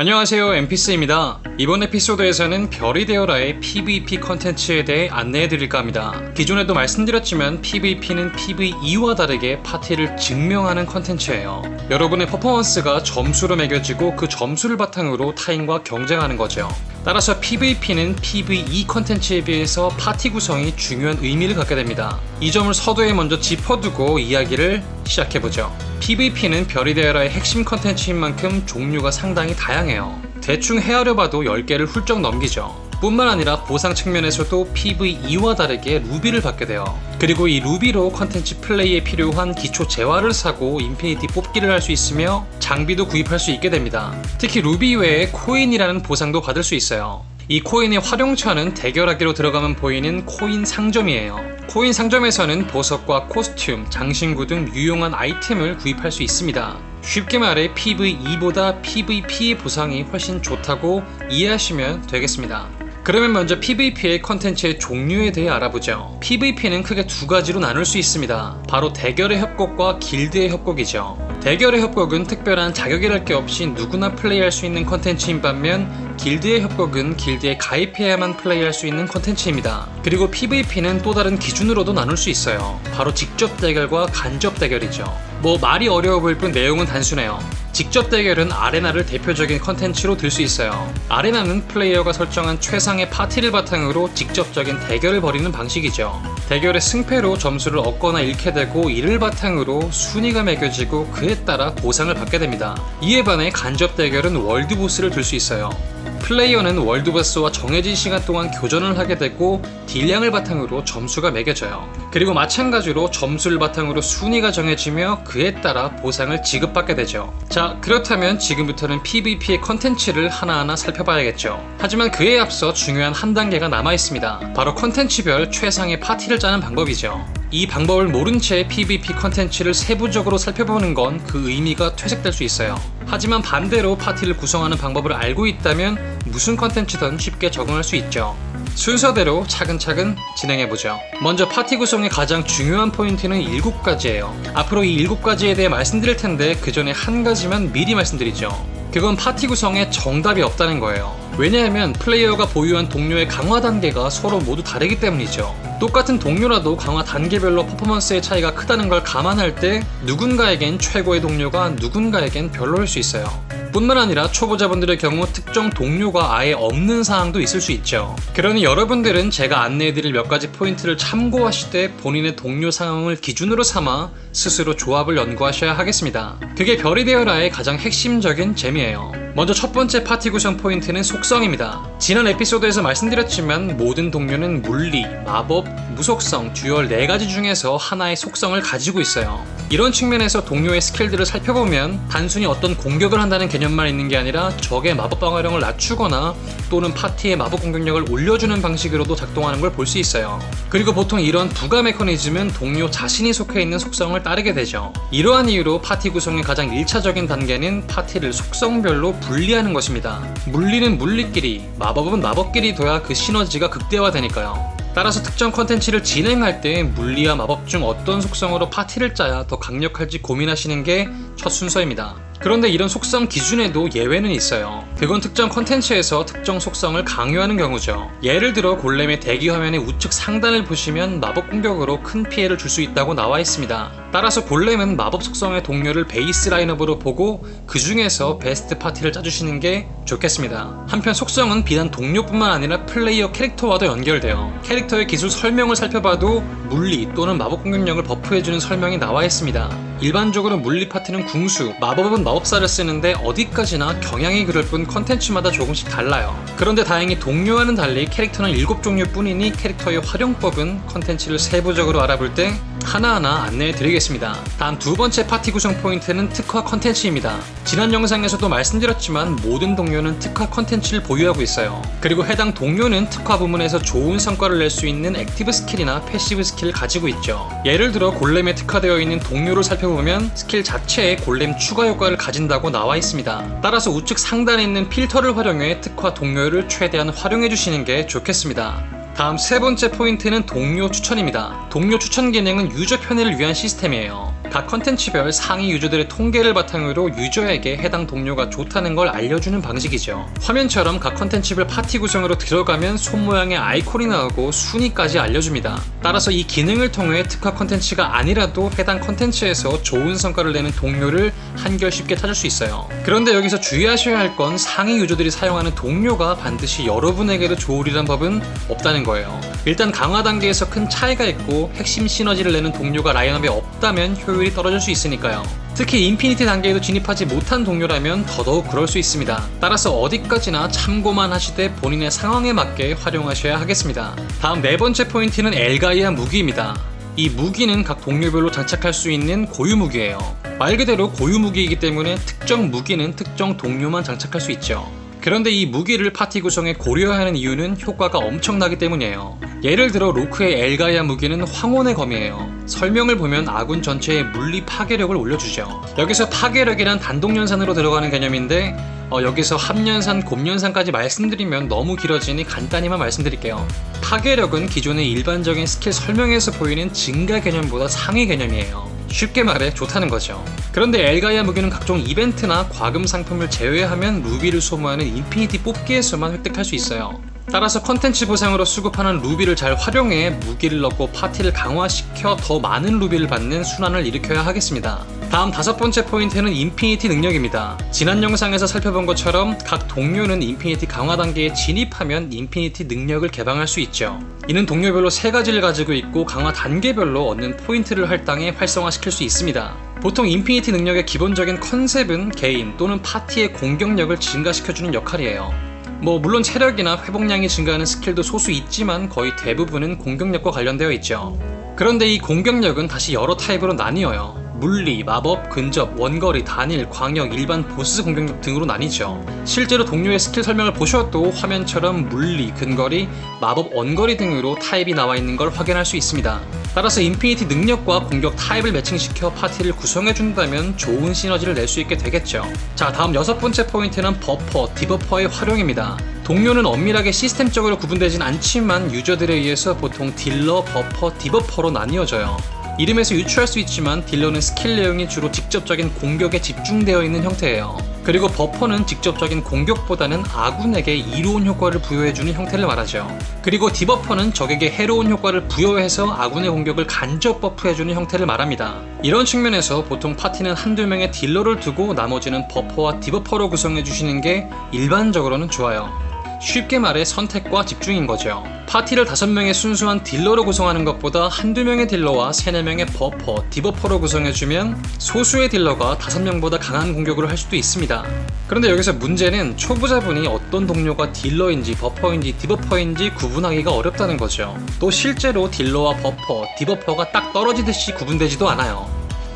안녕하세요 엠피스입니다. 이번 에피소드에서는 별이 되어라의 PVP 컨텐츠에 대해 안내해 드릴까 합니다. 기존에도 말씀드렸지만 PVP는 PVE와 다르게 파티를 증명하는 컨텐츠예요. 여러분의 퍼포먼스가 점수로 매겨지고 그 점수를 바탕으로 타인과 경쟁하는 거죠 따라서 PVP는 PVE 컨텐츠에 비해서 파티 구성이 중요한 의미를 갖게 됩니다 이 점을 서두에 먼저 짚어두고 이야기를 시작해보죠 PVP는 별이 되어라의 핵심 컨텐츠인 만큼 종류가 상당히 다양해요. 대충 헤아려 봐도 10개를 훌쩍 넘기죠. 뿐만 아니라 보상 측면에서도 PVE와 다르게 루비를 받게 돼요. 그리고 이 루비로 컨텐츠 플레이에 필요한 기초 재화를 사고 인피니티 뽑기를 할 수 있으며 장비도 구입할 수 있게 됩니다. 특히 루비 외에 코인이라는 보상도 받을 수 있어요. 이 코인의 활용처는 대결하기로 들어가면 보이는 코인 상점이에요. 코인 상점에서는 보석과 코스튬, 장신구 등 유용한 아이템을 구입할 수 있습니다. 쉽게 말해 PVE보다 PVP의 보상이 훨씬 좋다고 이해하시면 되겠습니다. 그러면 먼저 PVP의 컨텐츠의 종류에 대해 알아보죠. PVP는 크게 두 가지로 나눌 수 있습니다. 바로 대결의 협곡과 길드의 협곡이죠. 대결의 협곡은 특별한 자격이랄 게 없이 누구나 플레이할 수 있는 컨텐츠인 반면 길드의 협곡은 길드에 가입해야만 플레이할 수 있는 컨텐츠입니다. 그리고 PVP는 또 다른 기준으로도 나눌 수 있어요. 바로 직접 대결과 간접 대결이죠. 뭐 말이 어려워 보일 뿐 내용은 단순해요. 직접 대결은 아레나를 대표적인 컨텐츠로 들 수 있어요. 아레나는 플레이어가 설정한 최상의 파티를 바탕으로 직접적인 대결을 벌이는 방식이죠. 대결의 승패로 점수를 얻거나 잃게 되고 이를 바탕으로 순위가 매겨지고 그에 따라 보상을 받게 됩니다. 이에 반해 간접 대결은 월드보스를 들 수 있어요. 플레이어는 월드보스와 정해진 시간 동안 교전을 하게 되고 딜량을 바탕으로 점수가 매겨져요. 그리고 마찬가지로 점수를 바탕으로 순위가 정해지며 그에 따라 보상을 지급받게 되죠. 자, 그렇다면 지금부터는 PVP의 컨텐츠를 하나하나 살펴봐야겠죠. 하지만 그에 앞서 중요한 한 단계가 남아 있습니다. 바로 컨텐츠별 최상의 파티를 짜는 방법이죠. 이 방법을 모른 채 PVP 컨텐츠를 세부적으로 살펴보는 건 그 의미가 퇴색될 수 있어요. 하지만 반대로 파티를 구성하는 방법을 알고 있다면 무슨 컨텐츠든 쉽게 적응할 수 있죠. 순서대로 차근차근 진행해보죠. 먼저 파티 구성의 가장 중요한 포인트는 7가지예요. 앞으로 이 7가지에 대해 말씀드릴 텐데 그 전에 한 가지만 미리 말씀드리죠. 그건 파티 구성에 정답이 없다는 거예요. 왜냐하면 플레이어가 보유한 동료의 강화 단계가 서로 모두 다르기 때문이죠. 똑같은 동료라도 강화 단계별로 퍼포먼스의 차이가 크다는 걸 감안할 때 누군가에겐 최고의 동료가 누군가에겐 별로일 수 있어요. 뿐만 아니라 초보자분들의 경우 특정 동료가 아예 없는 상황도 있을 수 있죠. 그러니 여러분들은 제가 안내해드릴 몇 가지 포인트를 참고하실 때 본인의 동료 상황을 기준으로 삼아 스스로 조합을 연구하셔야 하겠습니다. 그게 별이 되어라의 가장 핵심적인 재미예요. 먼저 첫 번째 파티 구성 포인트는 속성입니다. 지난 에피소드에서 말씀드렸지만 모든 동료는 물리, 마법, 무속성, 듀얼 4가지 중에서 하나의 속성을 가지고 있어요. 이런 측면에서 동료의 스킬들을 살펴보면 단순히 어떤 공격을 한다는 개념만 있는 게 아니라 적의 마법 방어력을 낮추거나 또는 파티의 마법 공격력을 올려주는 방식으로도 작동하는 걸 볼 수 있어요. 그리고 보통 이런 부가 메커니즘은 동료 자신이 속해 있는 속성을 따르게 되죠. 이러한 이유로 파티 구성의 가장 1차적인 단계는 파티를 속성별로 분리하는 것입니다. 물리는 물리끼리, 마법은 마법끼리 둬야 그 시너지가 극대화되니까요. 따라서 특정 컨텐츠를 진행할 때 물리와 마법 중 어떤 속성으로 파티를 짜야 더 강력할지 고민하시는 게 첫 순서입니다. 그런데 이런 속성 기준에도 예외는 있어요. 그건 특정 컨텐츠에서 특정 속성을 강요하는 경우죠. 예를 들어 골렘의 대기 화면의 우측 상단을 보시면 마법 공격으로 큰 피해를 줄 수 있다고 나와 있습니다. 따라서 골렘은 마법 속성의 동료를 베이스 라인업으로 보고 그 중에서 베스트 파티를 짜주시는 게 좋겠습니다. 한편 속성은 비단 동료뿐만 아니라 플레이어 캐릭터와도 연결돼요. 캐릭터의 기술 설명을 살펴봐도 물리 또는 마법 공격력을 버프해주는 설명이 나와 있습니다. 일반적으로 물리 파티는 궁수, 마법은 마법사를 쓰는데 어디까지나 경향이 그럴 뿐 컨텐츠마다 조금씩 달라요. 그런데 다행히 동료와는 달리 캐릭터는 7종류 뿐이니 캐릭터의 활용법은 컨텐츠를 세부적으로 알아볼 때 하나하나 안내해 드리겠습니다. 다음 두 번째 파티 구성 포인트는 특화 컨텐츠입니다. 지난 영상에서도 말씀드렸지만 모든 동료는 특화 컨텐츠를 보유하고 있어요. 그리고 해당 동료는 특화 부문에서 좋은 성과를 낼 수 있는 액티브 스킬이나 패시브 스킬을 가지고 있죠. 예를 들어 골렘에 특화되어 있는 동료를 살펴보면 스킬 자체에 골렘 추가 효과를 가진다고 나와 있습니다. 따라서 우측 상단에 있는 필터를 활용해 특화 동료를 최대한 활용해 주시는 게 좋겠습니다. 다음 세 번째 포인트는 동료 추천입니다. 동료 추천 기능은 유저 편의를 위한 시스템이에요. 각 컨텐츠별 상위 유저들의 통계를 바탕으로 유저에게 해당 동료가 좋다는 걸 알려주는 방식이죠. 화면처럼 각 컨텐츠별 파티 구성으로 들어가면 손 모양의 아이콘이 나오고 순위까지 알려줍니다. 따라서 이 기능을 통해 특화 컨텐츠가 아니라도 해당 컨텐츠에서 좋은 성과를 내는 동료를 한결 쉽게 찾을 수 있어요. 그런데 여기서 주의하셔야 할 건 상위 유저들이 사용하는 동료가 반드시 여러분에게도 좋으리란 법은 없다는 거예요. 일단 강화 단계에서 큰 차이가 있고 핵심 시너지를 내는 동료가 라인업에 없다면 효율이 떨어질 수 있으니까요. 특히 인피니티 단계에도 진입하지 못한 동료라면 더더욱 그럴 수 있습니다. 따라서 어디까지나 참고만 하시되 본인의 상황에 맞게 활용하셔야 하겠습니다. 다음 네 번째 포인트는 엘가이아 무기입니다. 이 무기는 각 동료별로 장착할 수 있는 고유 무기예요. 말 그대로 고유 무기이기 때문에 특정 무기는 특정 동료만 장착할 수 있죠. 그런데 이 무기를 파티 구성에 고려해야 하는 이유는 효과가 엄청나기 때문이에요. 예를 들어 로크의 엘가이아 무기는 황혼의 검이에요. 설명을 보면 아군 전체의 물리 파괴력을 올려주죠. 여기서 파괴력이란 단독 연산으로 들어가는 개념인데 어, 여기서 합연산, 곱연산까지 말씀드리면 너무 길어지니 간단히만 말씀드릴게요. 파괴력은 기존의 일반적인 스킬 설명에서 보이는 증가 개념보다 상위 개념이에요. 쉽게 말해 좋다는 거죠. 그런데 엘가이아 무기는 각종 이벤트나 과금 상품을 제외하면 루비를 소모하는 인피니티 뽑기에서만 획득할 수 있어요. 따라서 컨텐츠 보상으로 수급하는 루비를 잘 활용해 무기를 넣고 파티를 강화시켜 더 많은 루비를 받는 순환을 일으켜야 하겠습니다. 다음 다섯 번째 포인트는 인피니티 능력입니다. 지난 영상에서 살펴본 것처럼 각 동료는 인피니티 강화 단계에 진입하면 인피니티 능력을 개방할 수 있죠. 이는 동료별로 세 가지를 가지고 있고 강화 단계별로 얻는 포인트를 할당해 활성화시킬 수 있습니다. 보통 인피니티 능력의 기본적인 컨셉은 개인 또는 파티의 공격력을 증가시켜주는 역할이에요. 뭐 물론 체력이나 회복량이 증가하는 스킬도 소수 있지만 거의 대부분은 공격력과 관련되어 있죠. 그런데 이 공격력은 다시 여러 타입으로 나뉘어요. 물리, 마법, 근접, 원거리, 단일, 광역, 일반 보스 공격력 등으로 나뉘죠. 실제로 동료의 스킬 설명을 보셔도 화면처럼 물리, 근거리, 마법, 원거리 등으로 타입이 나와 있는 걸 확인할 수 있습니다. 따라서 인피니티 능력과 공격 타입을 매칭시켜 파티를 구성해준다면 좋은 시너지를 낼 수 있게 되겠죠. 자, 다음 여섯 번째 포인트는 버퍼, 디버퍼의 활용입니다. 동료는 엄밀하게 시스템적으로 구분되진 않지만 유저들에 의해서 보통 딜러, 버퍼, 디버퍼로 나뉘어져요. 이름에서 유추할 수 있지만 딜러는 스킬 내용이 주로 직접적인 공격에 집중되어 있는 형태예요. 그리고 버퍼는 직접적인 공격보다는 아군에게 이로운 효과를 부여해주는 형태를 말하죠. 그리고 디버퍼는 적에게 해로운 효과를 부여해서 아군의 공격을 간접 버프해주는 형태를 말합니다. 이런 측면에서 보통 파티는 한두 명의 딜러를 두고 나머지는 버퍼와 디버퍼로 구성해주시는 게 일반적으로는 좋아요. 쉽게 말해 선택과 집중인 거죠. 파티를 5명의 순수한 딜러로 구성하는 것보다 한두 명의 딜러와 3, 4명의 버퍼, 디버퍼로 구성해주면 소수의 딜러가 5명보다 강한 공격을 할 수도 있습니다. 그런데 여기서 문제는 초보자분이 어떤 동료가 딜러인지 버퍼인지 디버퍼인지 구분하기가 어렵다는 거죠. 또 실제로 딜러와 버퍼, 디버퍼가 딱 떨어지듯이 구분되지도 않아요.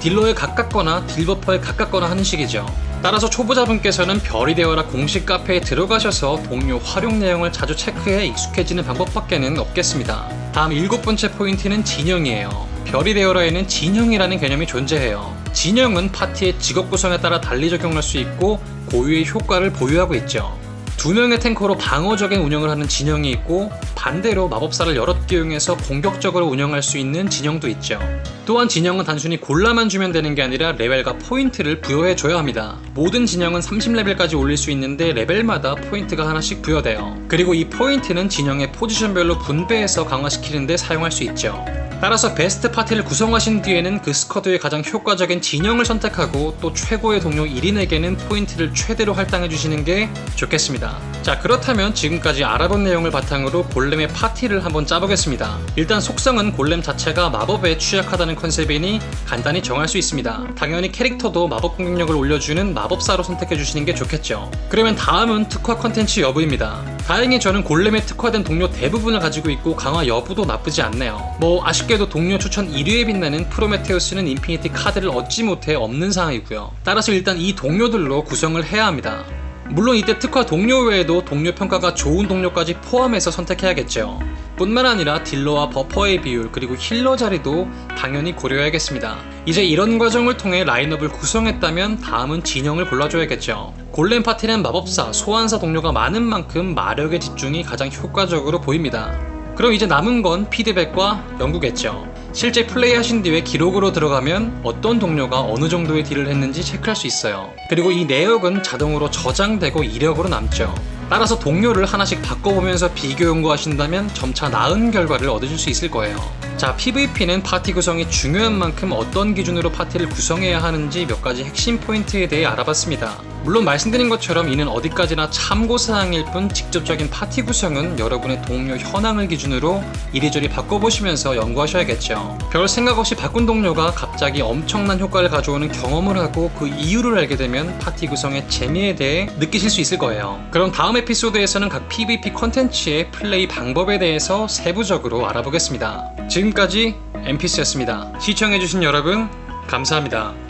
딜러에 가깝거나 딜버퍼에 가깝거나 하는 식이죠. 따라서 초보자분께서는 별이 되어라 공식 카페에 들어가셔서 동료 활용 내용을 자주 체크해 익숙해지는 방법밖에는 없겠습니다. 다음 일곱 번째 포인트는 진영이에요. 별이 되어라에는 진영이라는 개념이 존재해요. 진영은 파티의 직업 구성에 따라 달리 적용할 수 있고 고유의 효과를 보유하고 있죠. 두 명의 탱커로 방어적인 운영을 하는 진영이 있고 반대로 마법사를 여럿 기용해서 공격적으로 운영할 수 있는 진영도 있죠. 또한 진영은 단순히 골라만 주면 되는 게 아니라 레벨과 포인트를 부여해 줘야 합니다. 모든 진영은 30레벨까지 올릴 수 있는데 레벨마다 포인트가 하나씩 부여돼요. 그리고 이 포인트는 진영의 포지션별로 분배해서 강화시키는데 사용할 수 있죠. 따라서 베스트 파티를 구성하신 뒤에는 그 스쿼드의 가장 효과적인 진영을 선택하고 또 최고의 동료 1인에게는 포인트를 최대로 할당해 주시는 게 좋겠습니다. 자 그렇다면 지금까지 알아본 내용을 바탕으로 골렘의 파티를 한번 짜보겠습니다. 일단 속성은 골렘 자체가 마법에 취약하다는 컨셉이니 간단히 정할 수 있습니다. 당연히 캐릭터도 마법 공격력을 올려주는 마법사로 선택해 주시는 게 좋겠죠. 그러면 다음은 특화 컨텐츠 여부입니다. 다행히 저는 골렘에 특화된 동료 대부분을 가지고 있고 강화 여부도 나쁘지 않네요. 뭐 아쉽게 도 동료 추천 1위에 빛나는 프로메테우스는 인피니티 카드를 얻지 못해 없는 상황이고요. 따라서 일단 이 동료들로 구성을 해야 합니다. 물론 이때 특화 동료 외에도 동료 평가가 좋은 동료까지 포함해서 선택해야겠죠. 뿐만 아니라 딜러와 버퍼의 비율 그리고 힐러 자리도 당연히 고려해야겠습니다. 이제 이런 과정을 통해 라인업을 구성했다면 다음은 진영을 골라줘야겠죠. 골렘 파티는 마법사, 소환사 동료가 많은 만큼 마력의 집중이 가장 효과적으로 보입니다. 그럼 이제 남은 건 피드백과 연구겠죠. 실제 플레이하신 뒤에 기록으로 들어가면 어떤 동료가 어느 정도의 딜을 했는지 체크할 수 있어요. 그리고 이 내역은 자동으로 저장되고 이력으로 남죠. 따라서 동료를 하나씩 바꿔보면서 비교 연구하신다면 점차 나은 결과를 얻으실 수 있을 거예요. 자, PVP는 파티 구성이 중요한 만큼 어떤 기준으로 파티를 구성해야 하는지 몇 가지 핵심 포인트에 대해 알아봤습니다. 물론 말씀드린 것처럼 이는 어디까지나 참고사항일 뿐 직접적인 파티 구성은 여러분의 동료 현황을 기준으로 이리저리 바꿔보시면서 연구하셔야겠죠. 별 생각 없이 바꾼 동료가 갑자기 엄청난 효과를 가져오는 경험을 하고 그 이유를 알게 되면 파티 구성의 재미에 대해 느끼실 수 있을 거예요. 그럼 다음 에 피소드에서는 각 PVP 컨텐츠의 플레이 방법에 대해서 세부적으로 알아보겠습니다. 지금까지 MPC였습니다. 시청해주신 여러분, 감사합니다.